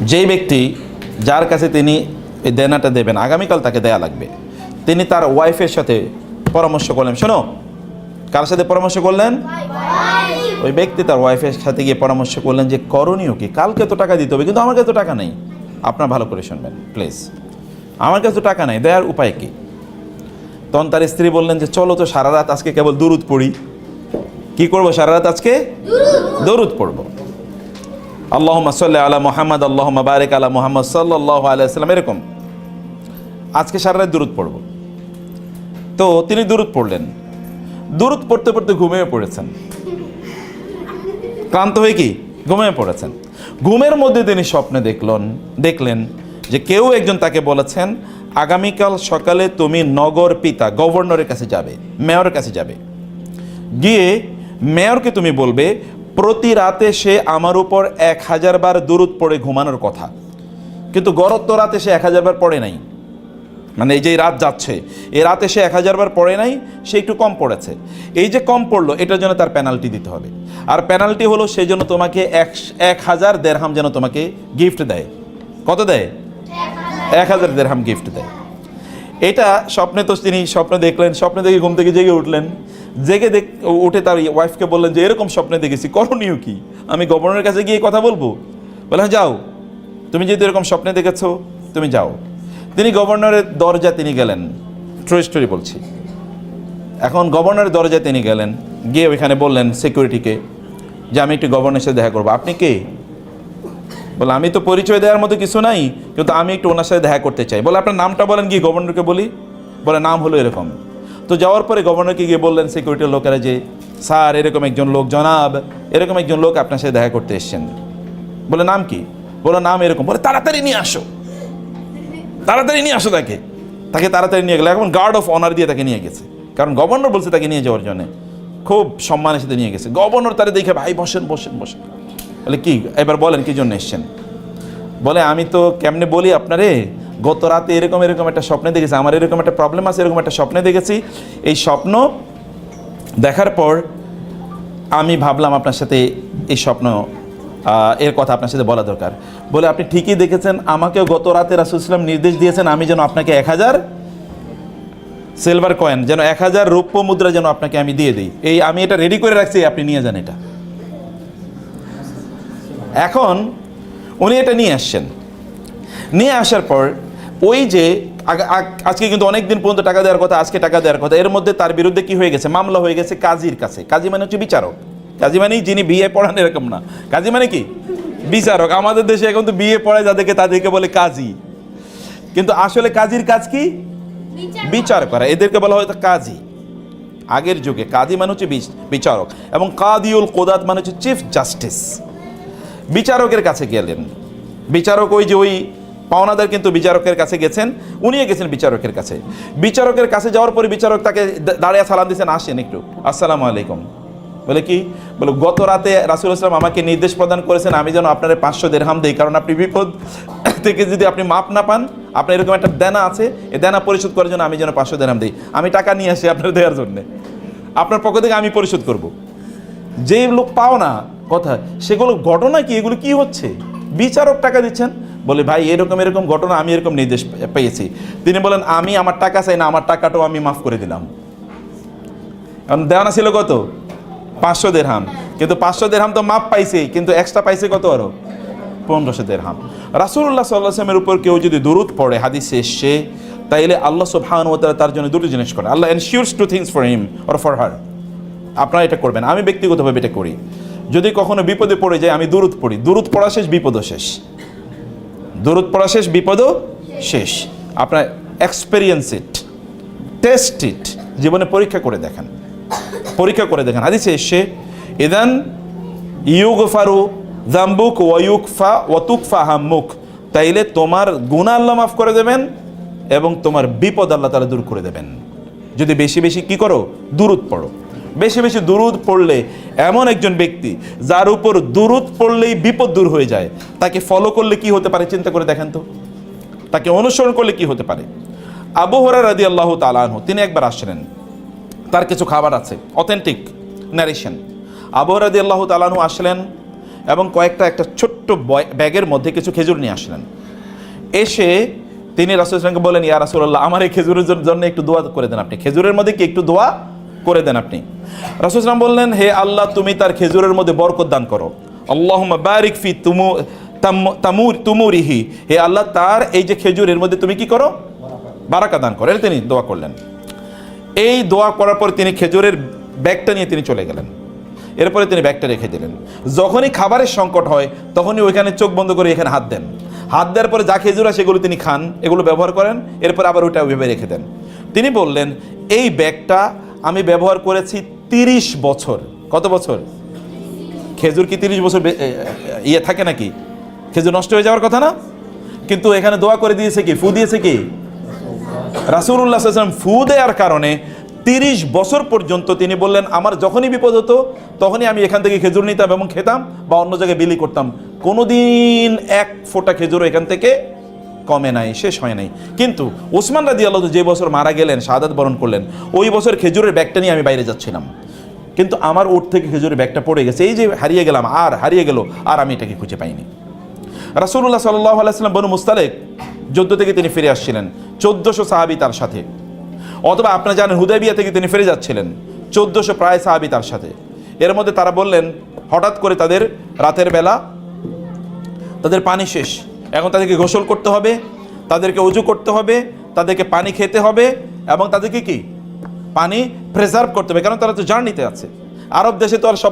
যেই ব্যক্তি যার কাছে তিনি এই দেনাটা দেবেন আগামীকাল তাকে দেয়া লাগবে। তিনি তার ওয়াইফের সাথে পরামর্শ করলেন। শোনো কার সাথে পরামর্শ করলেন? ওই ব্যক্তি তার ওয়াইফের সাথে গিয়ে পরামর্শ করলেন যে করণীয় কি? কালকে তো টাকা দিতে হবে কিন্তু আমার কাছে তো টাকা নেই। আপনার ভালো করে শুনবেন প্লিজ। আমার কাছে তো টাকা নেই দেওয়ার উপায় কি? তখন তার স্ত্রী বললেন যে চলো তো সারা রাত আজকে কেবল দুরুদ পড়ি। কি করব? সারা রাত আজকে দরুদ পড়ব। আল্লাহ সাল্লাহ আলা মোহাম্মদ আল্লাহ বারেক আলা মোহাম্মদ সাল্লাহ আলাইসাল্লাম এরকম। আজকে সারা রাত দূরত পড়ব। তো তিনি দূরত পড়লেন। দূরত পড়তে পড়তে ঘুমিয়ে পড়েছেন। ক্লান্ত হয়ে কি? ঘুমিয়ে পড়েছেন। ঘুমের মধ্যে তিনি স্বপ্নে দেখলেন দেখলেন যে কেউ একজন তাকে বলেছেন, আগামীকাল সকালে তুমি নগর পিতা, গভর্নরের কাছে যাবে, মেয়রের কাছে যাবে। গিয়ে মেয়রকে তুমি বলবে প্রতি রাতে সে আমার উপর এক হাজার বার দূরত পড়ে ঘুমানোর কথা। কিন্তু গরত্ব রাতে সে এক হাজার বার পড়ে নাই। মানে এই যে রাত যাচ্ছে, এই রাতে সে এক হাজার বার পড়ে নাই, সে একটু কম পড়েছে। এই যে কম পড়ল, এটার জন্য তার পেনাল্টি দিতে হবে। আর পেনাল্টি হলো সেই জন্য তোমাকে এক এক হাজার দেড়হাম যেন তোমাকে গিফট দেয়। কত দেয়? এক হাজার দেড়হাম গিফট দেয়। এটা স্বপ্নে তো তিনি স্বপ্নে দেখলেন, স্বপ্নে দেখে ঘুম থেকে জেগে উঠলেন। জেগে দেখ, উঠে তার ওয়াইফকে বললেন যে, এরকম স্বপ্নে দেখেছি, করণীয় কি? আমি গভর্নরের কাছে গিয়ে কথা বলব? বলে হ্যাঁ যাও। তুমি যেহেতু এরকম স্বপ্নে দেখেছ, তুমি যাও। তিনি গভর্নরের দরজা তিনি গেলেন। ট্রু স্টোরি বলছি। এখন গভর্নরের দরজায় তিনি গেলেন, গিয়ে ওইখানে বললেন সিকিউরিটিকে যে, আমি একটু গভর্নরের সাথে দেখা করব। আপনি কে? বলে, আমি তো পরিচয় দেওয়ার মতো কিছু নাই, কিন্তু আমি একটু ওনার সাথে দেখা করতে চাই। বলে, আপনার নামটা বলেন গিয়ে গভর্নরকে বলি। বলে, নাম হলো এরকম। তো যাওয়ার পরে গভর্নরকে গিয়ে বললেন সিকিউরিটির লোকেরা যে, স্যার, এরকম একজন লোক, জনাব, এরকম একজন লোক আপনার সাথে দেখা করতে এসছেন। বলে, নাম কি? বলে, নাম এরকম। বলে, তাড়াতাড়ি নিয়ে আসো। তাড়াতাড়ি নিয়ে আসো তাকে। তাকে তাড়াতাড়ি নিয়ে গেলে। এখন গার্ড অফ অনার দিয়ে তাকে নিয়ে গেছে। কারণ গভর্নর বলছে তাকে নিয়ে যাওয়ার জন্য। খুব সম্মানের সাথে নিয়ে গেছে। গভর্নর তারা দেখে, ভাই, বসেন বসেন বসেন। বলে, কি? এবার বলেন, কি জন্য এসছেন? বলে, আমি তো কেমনে বলি আপনারে গত রাতে এরকম এরকম একটা স্বপ্নে দেখেছি, আমার এরকম একটা প্রবলেম আছে, এরকম একটা স্বপ্নে দেখেছি। এই স্বপ্ন দেখার পর আমি ভাবলাম আপনার সাথে এই স্বপ্ন এর কথা আপনার সাথে বলা দরকার। বলে আপনি ঠিকই দেখেছেন, আমাকেও গত রাতে রাসুলসলাম নির্দেশ দিয়েছেন, আমি যেন আপনাকে এক হাজার সিলভার কয়েন যেন এক হাজার রৌপ্য মুদ্রা যেন আপনাকে আমি দিয়ে দিই। এই আমি এটা রেডি করে রাখছি, আপনি নিয়ে যান এটা। এখন উনি এটা নিয়ে আসছেন। নিয়ে আসার পর ওই যে আজকে কিন্তু অনেক দিন পর্যন্ত টাকা দেওয়ার কথা আজকে টাকা দেওয়ার কথা। এর মধ্যে তার বিরুদ্ধে কি হয়ে গেছে? মামলা হয়ে গেছে কাজীর কাছে। কাজী মানে হচ্ছে বিচারক। কাজী মানেই যিনি বিয়ে পড়ান এরকম না। কাজী মানে কি? বিচারক। আমাদের দেশে এখন তো বিয়ে পড়ায় যাদেরকে তাদেরকে বলে কাজী। কিন্তু আসলে কাজীর কাজ কি? বিচার করা। এদেরকে বলা হয় কাজী। আগের যুগে কাজী মানে হচ্ছে বিচ- বিচারক। এবং কাদিউল কোদাত মানে হচ্ছে চিফ জাস্টিস বিচারকের কাছে গেলেন। বিচারক ওই যে ওই পাওনাদার কিন্তু বিচারকের কাছে গেছেন, উনিও গেছেন বিচারকের কাছে। বিচারকের কাছে যাওয়ার পরে বিচারক তাকে দাঁড়িয়ে সালাম দিয়েছেন আসেন একটু। আসসালামু আলাইকুম। বলে কি? বলে, গত রাতে রাসুল ইসলাম আমাকে নির্দেশ প্রদান করেছেন, আমি যেন আপনার পাঁচশো দেড়হাম দিই, কারণ আপনি বিপদ থেকে যদি আপনি মাপ না পান, আপনার এরকম একটা দেনা আছে এই দেনা পরিশোধ করার জন্য আমি যেন পাঁচশো দেড়হাম দিই। আমি টাকা নিয়ে আসি আপনার দেওয়ার জন্যে। আপনার পক্ষ থেকে আমি পরিশোধ করব। যে লোক পাও না কথা, সেগুলো ঘটনা কি? এগুলো কি হচ্ছে? বিচারক টাকা দিচ্ছেন বলে, ভাই, এরকম এরকম ঘটনা আমি এরকম নির্দেশ পেয়েছি। তিনি বলেন, আমি আমার টাকা চাই না, আমার টাকাটাও আমি মাফ করে দিলাম। কারণ দেওয়ানা ছিল কত? পাঁচশো দেড়হাম। কিন্তু পাঁচশো দেড়হাম তো মাপ পাইছে, কিন্তু এক্সট্রা পাইছে কত আরও? পনেরোশো দেড়হাম। রাসুল্লাহ সাল্লাহামের উপর কেউ যদি দূরত পড়ে, হাদিসে এসছে, তাইলে আল্লাহ সুবহান ও তার জন্য দুটো জিনিস করে Allah ensures two things for him or for her আপনারা এটা করবেন, আমি ব্যক্তিগতভাবে এটা করি। যদি কখনো বিপদে পড়ে যায়, আমি দূরত পড়ি। দূরত পড়া শেষ, বিপদও শেষ। দূরত পড়া শেষ, বিপদও শেষ। আপনার এক্সপেরিয়েন্স ইট টেস্ট ইট জীবনে পরীক্ষা করে দেখেন। পরীক্ষা করে দেখেন। হাদিসে এসে, ইদান ইউগফারু জাম্বুক ওয়ুকফা ওয়াতুকফা হাম্মুক। তাইলে তোমার গুণা আল্লাহ মাফ করে দেবেন এবং তোমার বিপদ আল্লাহ তারা দূর করে দেবেন। যদি বেশি বেশি কি করো? দুরুদ পড়ো। বেশি বেশি দুরুদ পড়লে এমন একজন ব্যক্তি যার উপর দুরুদ পড়লেই বিপদ দূর হয়ে যায়, তাকে ফলো করলে কি হতে পারে চিন্তা করে দেখেন তো? তাকে অনুসরণ করলে কি হতে পারে? আবু হরা রাদি আল্লাহ তালানহ তিনি একবার আসলেন। তার কিছু খাবার আছে অথেন্টিক ন্যারেশন আবু রাদি আল্লাহ তালানহু আসলেন এবং কয়েকটা একটা ছোট্ট ব্যাগের মধ্যে কিছু খেজুর নিয়ে আসলেন। এসে তিনি রাসুল ইসলামকে বলেন ইয়া রাসুল্লাহ আমার এই খেজুরের জন্য একটু দোয়া করে দেন আপনি। খেজুরের মধ্যে কি একটু দোয়া করে দেন আপনি। রাসুল ইসলাম বললেন, হে আল্লাহ, তুমি তার খেজুরের মধ্যে বরকত দান করো। আল্লাহ বারিক ফি তুমু, তাম- তামুর, তুমুরিহি। হে আল্লাহ, তার এই যে খেজুরের মধ্যে তুমি কি করো? বারাকা দান করো। তিনি দোয়া করলেন। এই দোয়া করার পর তিনি খেজুরের ব্যাগটা নিয়ে তিনি চলে গেলেন। এরপরে তিনি ব্যাগটা রেখে দিলেন। যখনই খাবারের সংকট হয়, তখনই ওইখানে চোখ বন্ধ করে এখানে হাত দেন। হাত দেওয়ার পরে যা খেজুর সেগুলো তিনি খান, এগুলো ব্যবহার করেন, এরপর আবার ওইটা ওইভাবে রেখে দেন। তিনি বললেন, এই ব্যাগটা আমি ব্যবহার করেছি তিরিশ বছর। কত বছর? খেজুর কি তিরিশ বছর ইয়ে থাকে নাকি? খেজুর নষ্ট হয়ে যাওয়ার কথা না? কিন্তু এখানে দোয়া করে দিয়েছে কি? ফু দিয়েছে কি? রাসুল্লাহ সাল্লাম ফু দেওয়ার কারণে তিরিশ বছর পর্যন্ত তিনি বললেন, আমার যখনই বিপদ হতো, তখনই আমি এখান থেকে খেজুর নিতাম এবং খেতাম বা অন্য জায়গায় বিলি করতাম। কোনোদিন এক ফোঁটা খেজুর এখান থেকে কমে নাই, শেষ হয় নাই। কিন্তু ওসমান রাদি আল্লাহ যে বছর মারা গেলেন, শাহাদাত বরণ করলেন, ওই বছর খেজুরের ব্যাগটা নিয়ে আমি বাইরে যাচ্ছিলাম। কিন্তু আমার ওট থেকে খেজুরের ব্যাগটা পড়ে গেছে, এই যে হারিয়ে গেলাম, আর হারিয়ে গেল, আর আমি এটাকে খুঁজে পাইনি। রাসুল্লাহ সাল্লাহ আলাইসাল্লাম বনু মুস্তালেক যুদ্ধ থেকে তিনি ফিরে আসছিলেন, চোদ্দশো সাহাবি তার সাথে। অথবা আপনারা জানেন, হুদাইবিয়া থেকে তিনি ফিরে যাচ্ছিলেন, চোদ্দশো প্রায় সাহাবি তার সাথে। এর মধ্যে তারা বললেন, হঠাৎ করে তাদের রাতের বেলা তাদের পানি শেষ। এখন তাদেরকে গোসল করতে হবে, তাদেরকে উজু করতে হবে, তাদেরকে পানি খেতে হবে এবং তাদেরকে কি? পানি প্রেজার্ভ করতে হবে, কারণ তারা তো জার্নিতে আছে। আরব দেশে তো আর সব